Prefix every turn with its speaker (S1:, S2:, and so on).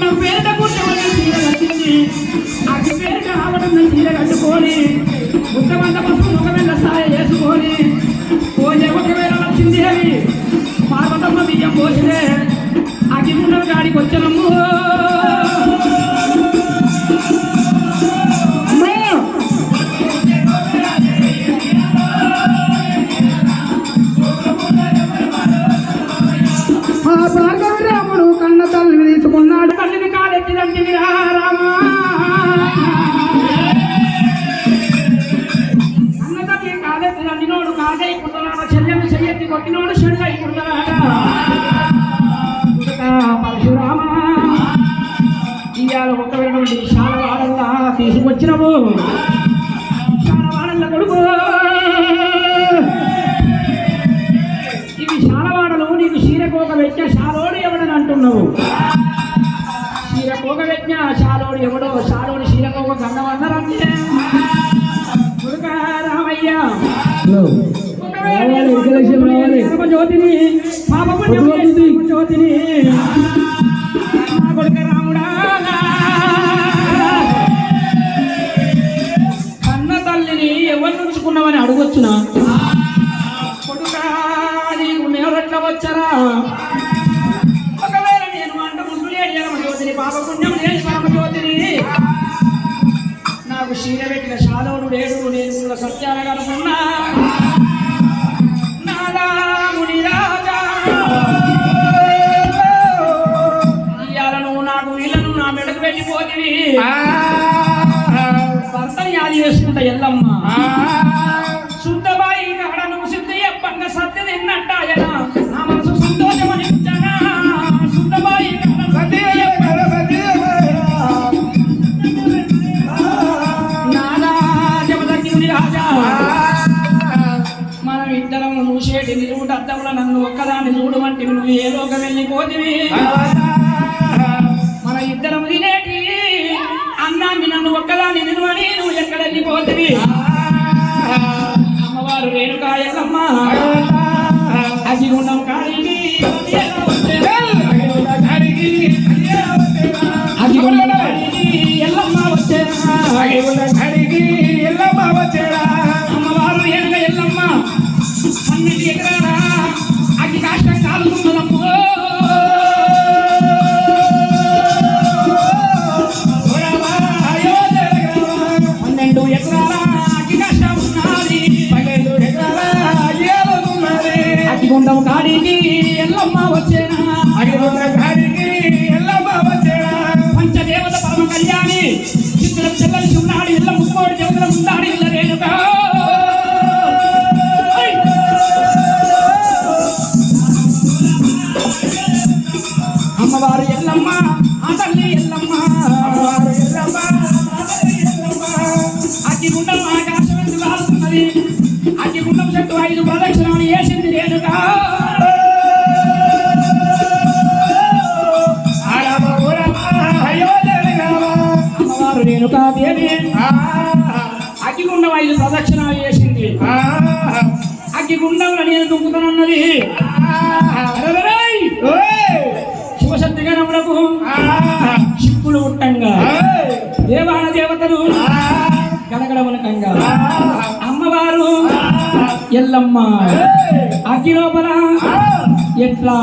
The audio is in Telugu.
S1: గుండం పేరిట పుట్టవన్న చీర కట్టింది. అగ్గి పేరిట ఆవడన్న చీర కట్టుకొని ముద్దమంత పసుపు ముఖమెల్ల సాయ చేసుకొని పోజ ఒకవేళ వచ్చింది అని పార్వతమ్మ బియ్యం పోసినే అగ్గి గుండం కాడికి వచ్చనమ్ము
S2: రాముడు కన్న తల్లిని తీసుకున్నాడు.
S1: తల్లిని కాలెత్తిదంటివి రామా. అన్న తల్లి కాలెత్తిదంటినోడు కాకైకుంటున్నాడు చెల్లెలు చెయ్యెత్తి కొట్టినోడు చెడు అయికుంటున్నాడా పరశురామ. ఇవాళ ఒక శాలవాడల్లా తీసుకొచ్చినవు. శాలవాడల్ల కొడుకు. శాలోడు ఎవడో? శాలోడు చీరకోక గండమన్నారంటే కొడుక రామయ్య
S2: రావాలి, విజయలక్ష్మి రావాలి.
S1: కృప జ్యోతిని పాప జ్యోతిని కొడుక రాముడా. కన్న తల్లిని ఎవరు నుంచుకున్నావని అడగొచ్చునా? కొడుకా నీకు నేరెట్లా వచ్చరా? ఇయ్యాల నువ్వు నాకు వీళ్ళను నా మెడకు వెళ్ళిపోతివి భర్తని యాది చేసుకుంటా ఎల్లమ్మ. చూసేటి నిలువుట అద్దంలో నన్ను ఒక్కదాన్ని చూడమంటే నువ్వు ఏ లోకం వెళ్ళిపోతివి? మన ఇద్దరం తినేటి అన్నాన్ని నన్ను ఒక్కదాన్ని నిలువని నువ్వు అగ్గిగుండం కాడికి ఎల్లమ్మ వచ్చేనా పంచదేవత పరమ కళ్యాణి చిత్రం చెల్లెలు శివునాడు ఇళ్ళ ముక్కోడి దేవతల ముందాడు ఇళ్ళ రేణుక. అమ్మవారు ఎల్లమ్మ ఆ తల్లి ఎల్లమ్మ. అగ్గిగుండం ఆకాశం ఎందుకు కాలుతున్నది అగ్గిగుండం చెట్టు ఐదు ప్రదక్షిణాలు వేసింది రేణుక. అమ్మవారు దేవి అగ్గిగుండం ఐదు ప్రదక్షిణాలు చేసింది. అగ్గిగుండంలో నేను దుంకుతానన్నది. శివశక్తిగా శివశక్తి గణములకు శిక్కులు ఉట్టంగా. దేవాన దేవతలు గడగడవనకంగా అమ్మవారు ఎల్లమ్మ. అగ్గి లోపల ఎట్లా?